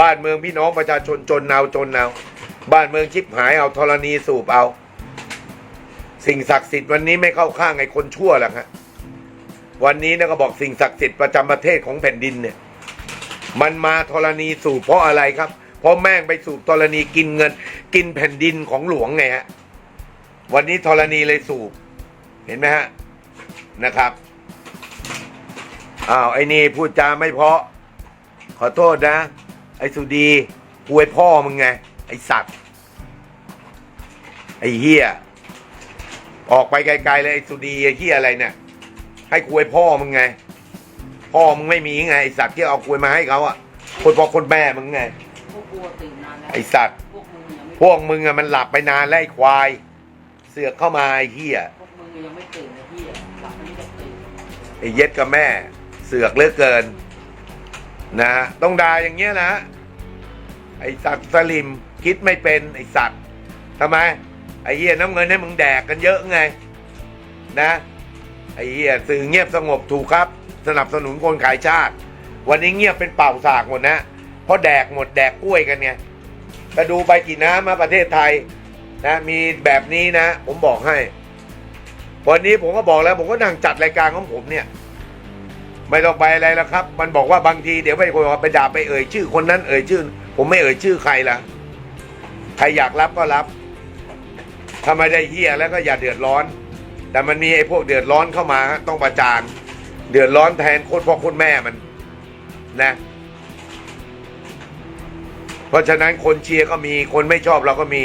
บ้านเมืองพี่น้องประชาชนจนเอาจนเอาบ้านเมืองชิบหายเอาธรณีสูบเอา สิ่งศักดิ์สิทธิ์วันนี้ไม่เข้าข้างไอ้คนชั่วหรอกฮะวันนี้นะก็บอกสิ่งศักดิ์สิทธิ์ประจำประเทศของแผ่นดินเนี่ย มันมาธรณีสูบเพราะอะไรครับ เพราะแม่งไปสูบธรณีกินเงิน กินแผ่นดินของหลวงไงฮะวันนี้ธรณีเลยสูบ เห็นไหมฮะนะครับอ้าวไอ้นี่พูดจาไม่เพาะ ขอโทษนะ ไอ้สุดีกูไอ้พ่อมึงไง ไอ้สัตว์ ไอ้เฮียออกไปไกลๆเลยไอ้สุดีไอ้เฮียอะไรเนี่ย ให้กูไอ้พ่อมึงไง พ่อมึงไม่มีไงไอ้สัตว์ที่เอากล้วยมาให้เขาอะ คนพ่อคนแม่มึงไง พวกกูตื่นนานแล้วไอ้สัตว์ พวกมึงยังไม่พวกมึงอะมันหลับไปนานแล้วไอ้ควาย เสือกเข้ามาไอ้เฮียพวกมึงยังไม่ตื่นเลยพี่หลับไม่ได้ตื่น ไอ้เย็ดกับแม่ เสือกเหลือเกิน นะต้องด่าอย่างเงี้ยนะ ไอสัตว์สลิมคิดไม่เป็นไอสัตว์ทำไม ไอเหี้ยน้ำเงินให้มึงแดกกันเยอะไง นะ ไอเหี้ยสื่อเงียบสงบถูกครับ สนับสนุนคนขายชาติ วันนี้เงียบเป็นเป่าสากหมดนะเพราะแดกหมดแดกกล้วยกันไงก็ดูใบกี่น้ำมาประเทศไทยนะมีแบบนี้นะ ผมบอกให้ วันนี้ผมก็บอกแล้ว ผมก็นั่งจัดรายการของผมเนี่ย ไม่ต้องไปอะไรแล้วครับ มันบอกว่าบางทีเดี๋ยวไปคนไปด่าไปเอ่ยชื่อคนนั้นเอ่ยชื่อ ผมไม่เอ่ยชื่อใครละใครอยากรับก็รับถ้าไม่ได้เฮียแล้วก็อย่าเดือดร้อน แต่มันมีไอ้พวกเดือดร้อนเข้ามาฮะต้องประจานเดือดร้อนแทนโคตรพ่อโคตรแม่มันนะ เพราะฉะนั้นคนเชียร์ก็มีคนไม่ชอบเราก็มี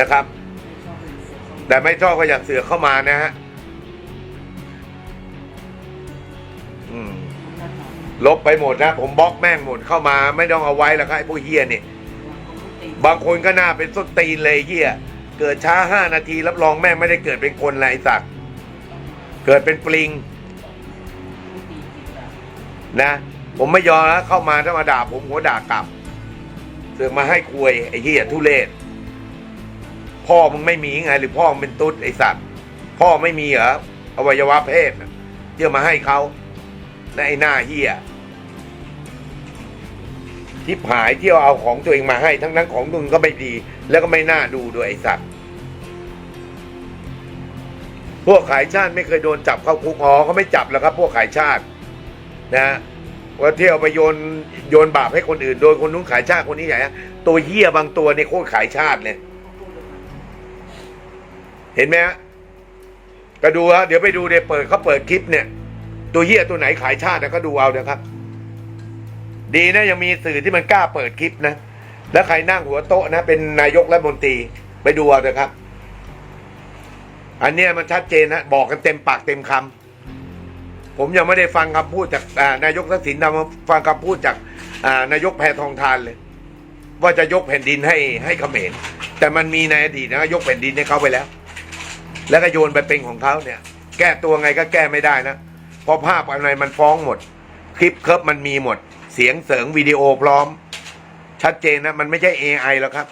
นะครับ แต่ไม่ชอบก็อย่าเสือกเข้ามานะฮะ ลบไปหมดนะ ผมบล็อกแม่งหมดเข้ามาไม่ต้องเอาไว้แล้วครับไอ้พวกเฮียเนี่ยบางคนก็น่าเป็นส้นตีนเลยเฮียเกิดช้าห้านาทีรับรองแม่งไม่ได้เกิดเป็นคนไรสัตว์เกิดเป็นปลิง นะ ผมไม่ยอมนะเข้ามาถ้ามาด่าผมหัวด่ากลับเสือกมาให้คุยไอ้เฮียทุเรศพ่อมึงไม่มีไงหรือพ่อมึงเป็นตุ๊ดไอ้สัตว์พ่อไม่มีเหรออวัยวะเพศน่ะที่เอมาให้เขาและไอ้หน้าเฮีย ทิพหายเที่ยวเอาของตัวเองมาให้ ทั้งนั้นของมึงก็ไม่ดี แล้วก็ไม่น่าดูด้วยไอ้สัตว์พวกขายชาติไม่เคยโดนจับเข้าคุกอ๋อเขาไม่จับแล้วครับ พวกขายชาติ นะฮะว่าเที่ยวไปโยนโยนบาปให้คนอื่น โดยคนนู้นขายชาติคนนี้ใหญ่ตัวเหี้ยบางตัวเนี่ยโคตรขายชาติเลยเห็นไหมฮะก็ดูฮะเดี๋ยวไปดูเดี๋ยวเปิดเขาเปิดคลิปเนี่ย ตัวเหี้ยตัวไหนขายชาตินะก็ดูเอานะครับ ดีนะยังมีสื่อที่มันกล้าเปิดคลิปนะ แล้วใครนั่งหัวโต๊ะนะ เป็นนายกรัฐมนตรีไปดูเอาเถอะครับ อันเนี้ยมันชัดเจนนะบอกกันเต็มปากเต็มคำผมยังไม่ได้ฟังคำพูดจากนายกทักษิณทำฟังคำพูดจากนายกแพทองทานเลย ว่าจะยกแผ่นดินให้ให้เขมรแต่มันมีในอดีตนะยกแผ่นดินให้เขาไปแล้ว แล้วก็โยนไปเป็นของเขาเนี่ย แก้ตัวไงก็แก้ไม่ได้นะเพราะภาพอะไรมันฟ้องหมด คลิปเคิร์ฟมันมีหมด เสียงเสริงวิดีโอพร้อม ชัดเจนนะ มันไม่ใช่ AI แล้วครับ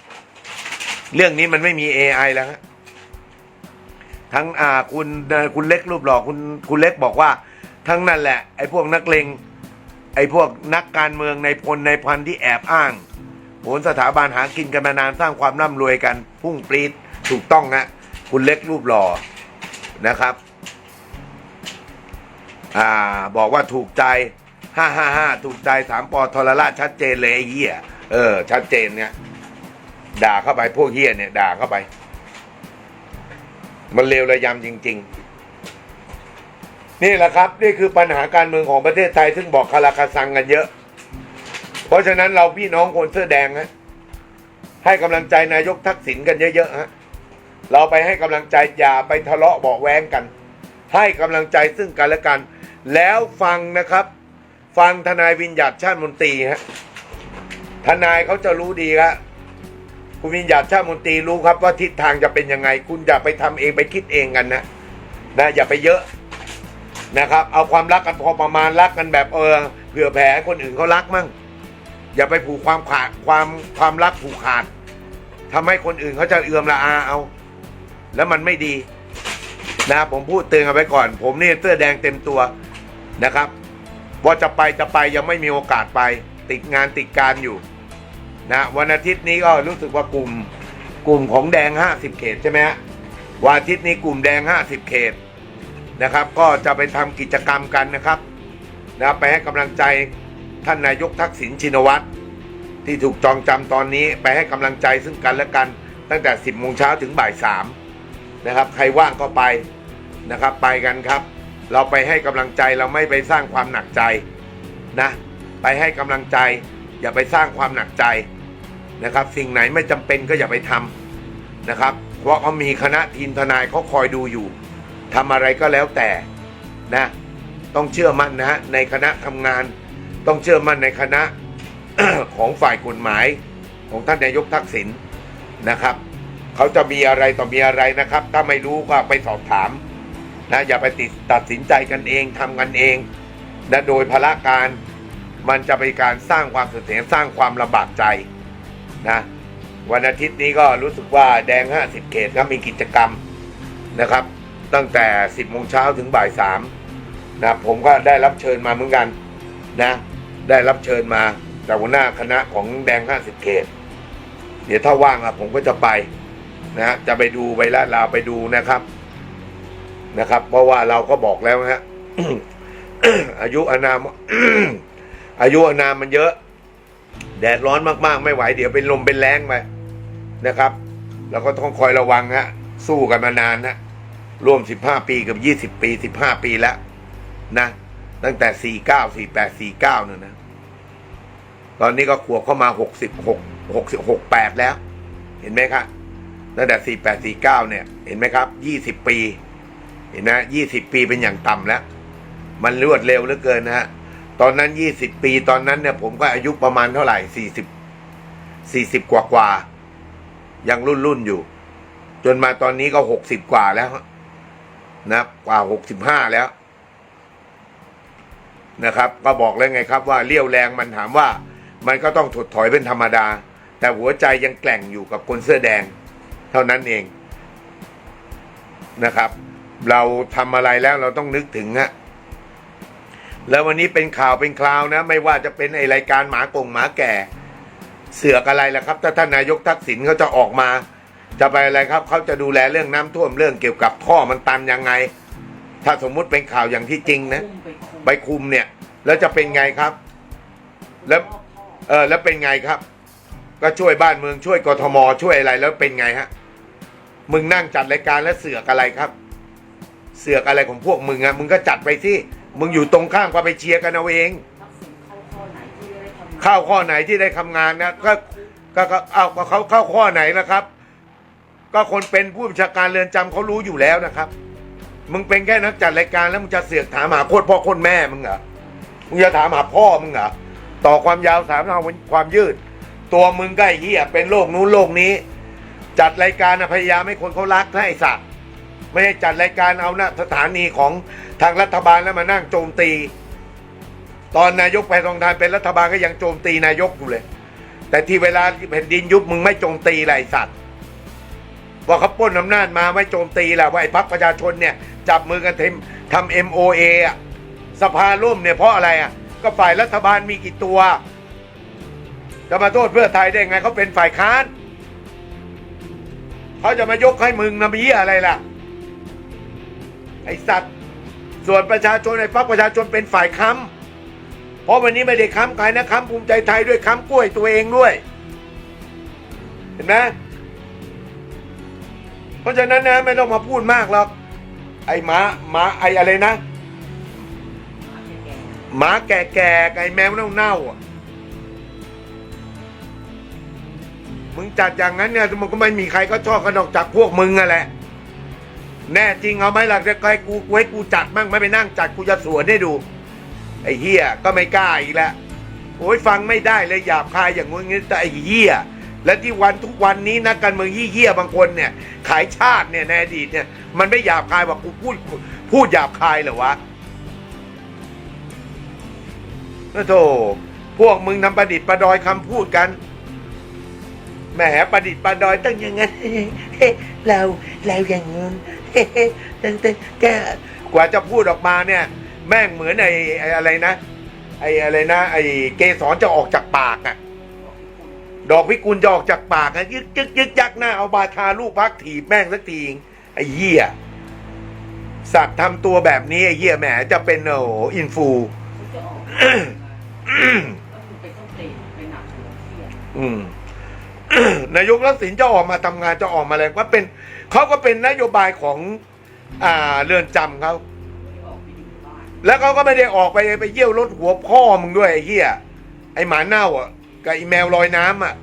เรื่องนี้มันไม่มี AI แล้วทั้งอ่าคุณคุณเล็กรูปหล่อคุณคุณเล็กบอกว่า ทั้งนั่นแหละ ไอ้พวกนักเลงไอ้พวกนักการเมืองในพลในพันที่แอบอ้างโหนสถาบันหากินกันมานานสร้างความร่ำรวยกัน พุ่งปรีดถูกต้องนะคุณเล็กรูปหล่อนะครับ อ่าบอกว่าถูกใจ ห้าห้าห้าถูกใจสามปอทรราชชัดเจนเลยไอ้เหี้ยเออ ชัดเจนเนี่ย ด่าเข้าไปพวกเหี้ยเนี่ย ด่าเข้าไป มันเลวระยำจริง ๆ นี่แหละครับ นี่คือปัญหาการเมืองของประเทศไทย ซึ่งบอกคาราคาซังกันเยอะ เพราะฉะนั้นเราพี่น้องคนเสื้อแดงฮะให้กำลังใจนายกทักษิณกันเยอะๆฮะเราไปให้กำลังใจอย่าไปทะเลาะเบาแว้งกัน ให้กำลังใจซึ่งกันและกัน แล้วฟังนะครับ ฟังทนายวิญญัติชาติมนตรีฮะทนายเขาจะรู้ดีครับคุณวิญญัติชาติมนตรีรู้ครับว่าทิศทางจะเป็นยังไง คุณอย่าไปทำเองไปคิดเองกันนะนะอย่าไปเยอะนะครับ เอาความรักกันพอประมาณรักกันแบบเออเผื่อแผ่ให้คนอื่นเขารักมั่งอย่าไปผูกความขาดความความรักผูกขาดทำให้คนอื่นเขาจะเอือมละอาเอา แล้วมันไม่ดีนะผมพูดเตือนกันไว้ก่อน ผมนี่เสื้อแดงเต็มตัวนะครับ ว่าจะไปจะไปยังไม่มีโอกาสไป ติดงานติดการอยู่นะวันอาทิตย์นี้ก็รู้สึกว่ากลุ่มกลุ่มของแดง 50 เขตใช่ไหมฮะวันอาทิตย์นี้กลุ่มแดง 50 เขตนะครับ ก็จะไปทำกิจกรรมกันนะครับนะไปให้กำลังใจท่านนายกทักษิณชินวัตรที่ถูกจองจำตอนนี้ไปให้กำลังใจซึ่งกันและกัน ตั้งแต่ 10โมงเช้าถึงบ่าย3นะครับ ใครว่างก็ไปนะครับไปกันครับ เราไปให้กำลังใจเราไม่ไปสร้างความหนักใจนะ ไปให้กำลังใจ อย่าไปสร้างความหนักใจนะครับ สิ่งไหนไม่จำเป็นก็อย่าไปทำนะครับ เพราะเขามีคณะทีมทนายเขาคอยดูอยู่ทำอะไรก็แล้วแต่นะ ต้องเชื่อมั่นนะฮะในคณะทำงาน ต้องเชื่อมั่นในคณะของฝ่ายกฎหมายของท่านนายกทักษิณนะครับ เขาจะมีอะไรต่อมีอะไรนะครับ ถ้าไม่รู้ก็ไปสอบถาม นะอย่าไปติดตัดสินใจกันเองทำกันเองนะโดยพละการมันจะเป็นการสร้างความเสียสร้างความลำบากใจนะวันอาทิตย์นี้ก็รู้สึกว่าแดง 50 เขตก็มีกิจกรรมนะครับ ตั้งแต่ 10โมงเช้าถึงบ่าย3นะผมก็ได้รับเชิญมาเหมือนกันนะได้รับเชิญมาจากหัวหน้าคณะของแดง 50 เขต เดี๋ยวถ้าว่างอะผมก็จะไปนะจะไปดูไปละลาวไปดูนะครับ นะครับ เพราะว่าเราก็บอกแล้วฮะอายุอานามอายุอานามมันเยอะ แดดร้อนมากๆ ไม่ไหวเดี๋ยวเป็นลมเป็นแรงไปนะครับเราก็ต้องคอยระวังฮะสู้กันมานานนะร่วม15ปีกับ20ปี15ปีแล้วนะ ตั้งแต่49 48 49เนี่ยนะ ตอนนี้ก็ขวบเข้ามา66 60 68แล้ว เห็นไหมครับตั้งแต่48 49เนี่ย เห็นไหมครับ20ปี เห็นไหม20ปีเป็นอย่างต่ำแล้ว มันรวดเร็วเหลือเกินนะฮะตอนนั้นยี่สิบปีตอนนั้นเนี่ย ผมก็อายุประมาณเท่าไหร่สี่สิบสี่สิบกว่ากว่ายังรุ่นรุ่นอยู่ จนมาตอนนี้ก็หกสิบกว่าแล้วนะกว่าหกสิบห้าแล้ว นะครับ ก็บอกแล้วไงครับว่าเลี้ยวแรงมันถามว่า มันก็ต้องถดถอยเป็นธรรมดา แต่หัวใจยังแกร่งอยู่กับคนเสื้อแดง เท่านั้นเองนะครับ เราทำอะไรแล้วเราต้องนึกถึงฮะแล้ววันนี้เป็นข่าวเป็นคราวนะ ไม่ว่าจะเป็นไอรายการหมากงหมาแก่ เสือกอะไรล่ะครับ ถ้าท่านนายกทักษิณเขาจะออกมา จะไปอะไรครับเขาจะดูแลเรื่องน้ำท่วมเรื่องเกี่ยวกับท่อมันตันยังไง ถ้าสมมุติเป็นข่าวอย่างที่จริงนะไปคุมไปคุมเนี่ย แล้วจะเป็นไงครับ แล้วเออแล้วเป็นไงครับ ก็ช่วยบ้านเมืองช่วยกทมช่วยอะไรแล้วเป็นไงฮะมึงนั่งจัดรายการแล้วเสือกอะไรครับ เสือกอะไรของพวกมึงอะมึงก็จัดไปที่มึงอยู่ตรงข้ามก็ไปเชียร์กันเอาเอง ทักษิณเข้าข้อไหนที่ได้ทำงานเข้าข้อไหนที่ได้ทำงานนะก็ก็ก็เอาก็เขาเข้าข้อไหนนะครับ ก็คนเป็นผู้บัญชาการเรือนจำเขารู้อยู่แล้วนะครับ มึงเป็นแค่นักจัดรายการแล้วมึงจะเสือกถามหาโคตรพ่อโคตรแม่มึงเหรอมึงจะถามหาพ่อมึงเหรอต่อความยาวสามเอาความยืด ตัวมึงก็ไอ้เหี้ยเป็นโลกนู้นโลกนี้ จัดรายการนะพยายามให้คนเขารักนะไอ้สัตว์ ไม่ให้จัดรายการเอานะสถานีของทางรัฐบาลแล้วมานั่งโจมตี ตอนนายกไปทองทานเป็นรัฐบาลก็ยังโจมตีนายกอยู่เลย แต่ที่เวลาแผ่นดินยุบมึงไม่โจมตีไอ้สัตว์ว่าเขาปล้นอำนาจมาไม่โจมตีแหละว่าไอ้พรรคประชาชนเนี่ย จับมือกันทำทำ MOA อะสภาร่วมเนี่ยเพราะอะไรอะก็ฝ่ายรัฐบาลมีกี่ตัวจะมาโทษเพื่อไทยได้ไงเขาเป็นฝ่ายค้าน เขาจะมายกให้มึงนะมีอะไรล่ะ ไอสัตว์ ส่วนประชาชนไอ้พรรคประชาชนเป็นฝ่ายค้ำเพราะวันนี้ไม่ได้ค้ำใครนะค้ำภูมิใจไทยด้วยค้ำกล้วยตัวเองด้วย เห็นไหมเพราะฉะนั้นนะไม่ต้องมาพูดมากหรอกไอ้หมาหมาไอ้อะไรนะหมาแก่ๆกับไอ้แมวเน่าๆอะมึงจัดอย่างนั้นเนี่ยมันก็ไม่มีใครก็ชอบกันนอกจากพวกมึงอะแหละ แน่จริงเอาไหมหล่ะจะใครกูไว้กูจัดมั่งไม่ไปนั่งจัดกูจะสวนให้ดู ไอ้เฮียก็ไม่กล้าอีกแล้วโอ้ยฟังไม่ได้เลยหยาบคายอย่างงี้งี้แต่ไอ้เฮียและที่วันทุกวันนี้นักการเมืองเฮียบางคนเนี่ย ขายชาติเนี่ยในอดีตเนี่ยมันไม่หยาบคายว่ากูพูดพูดหยาบคายเหรอวะนะโธ่พวกมึงทำประดิษฐ์ประดอยคำพูดกัน แหมประดิษฐ์ประดอยตั้งอย่างนั้นเราเราอย่างงู้นตั้งแต่แกกว่าจะพูดออกมาเนี่ย แม่งเหมือนไอ้ไอ้อะไรนะไอ้อะไรนะไอ้เกสรจะออกจากปากอะ่ะ ดอกพิกุลจะออกจากปากนะยึกยึกยึกยักหน้าเอาบาทาลูกพักถีบแม่งสักทีไอ้เหี้ยสัตว์ทำตัวแบบนี้ไอ้เหี้ยแหมจะเป็นโอ้โหอินฟูเขาจะออกมาก็คือเป็ นต้นตีนเป็นหนักเที่ยอืมนายกรัฐสินจะออกมาทำงานจะออกมาอะไรว่าเป็นเขาก็เป็นนโยบายของอ่าเรือนจำเขาแล้วเขาก็ไม่ได้ออกไปไปเยี่ยวรถหัวพ่อมึงด้วยไอ้เหี้ยไอ้หมาเน่าอะกับไอ้แมวลอยน้ำอะ